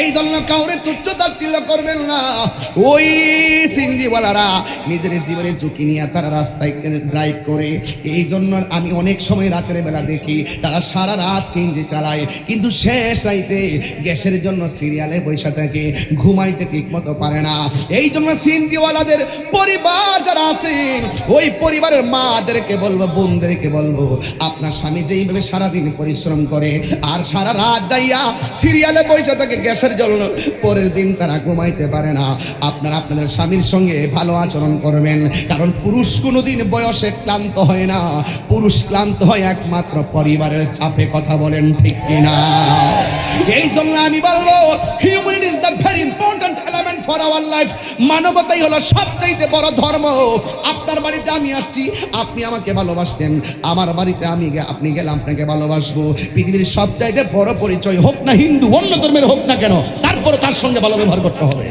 এই জন্য কাউরে তুচ্ছ তাচ্ছিল্য করবেন না। ওই সিঞ্জিওয়ালারা নিজের জীবনের ঝুঁকি নিয়ে তারা রাস্তায় ড্রাইভ করে। এই জন্য আমি অনেক সময় রাতের বেলা দেখি, তারা সারা রাত সিঞ্জি চালায়। কিন্তু শেষ রাইতে গ্যাসের জন্য সিরিয়ালে বৈশা থাকে, ঘুমাইতে ঠিক মতো পারে না। এই জন্য সিঞ্জিওয়ালাদের পরিবার যারা আছেন ওই পরিবারের মাদেরকে বলব, বোনদেরকে বলব, আপনার স্বামী যেইভাবে সারাদিন পরিশ্রম করে, আর সারা রাত যাইয়া সিরিয়ালে বৈশা থাকে গ্যাসের জন্য পরের দিন তারা ঘুমাইতে পারে না। আপনারা আপনাদের স্বামীর সঙ্গে ভালো আচরণ করবেন, কারণ পুরুষ কোনোদিন বয়সে ক্লান্ত হয় না। পুরুষ ক্লান্ত হয় একমাত্র পরিবারের চাপে কথা বলেন ঠিক কিনা। এই জন্য আমি বলব হিউম্যানিটি আওয়ার লাইফ মানবতাই হলো সবচাইতে বড় ধর্ম। আপনার বাড়িতে আমি আসছি, আপনি আমাকে ভালোবাসতেন। আমার বাড়িতে আমি আপনি গেলে আপনাকে ভালোবাসবো। পৃথিবীর সবচাইতে বড় পরিচয় হোক না হিন্দু, অন্য ধর্মের হোক না কেন, তারপরে তার সঙ্গে ভালো ব্যবহার করতে হবে।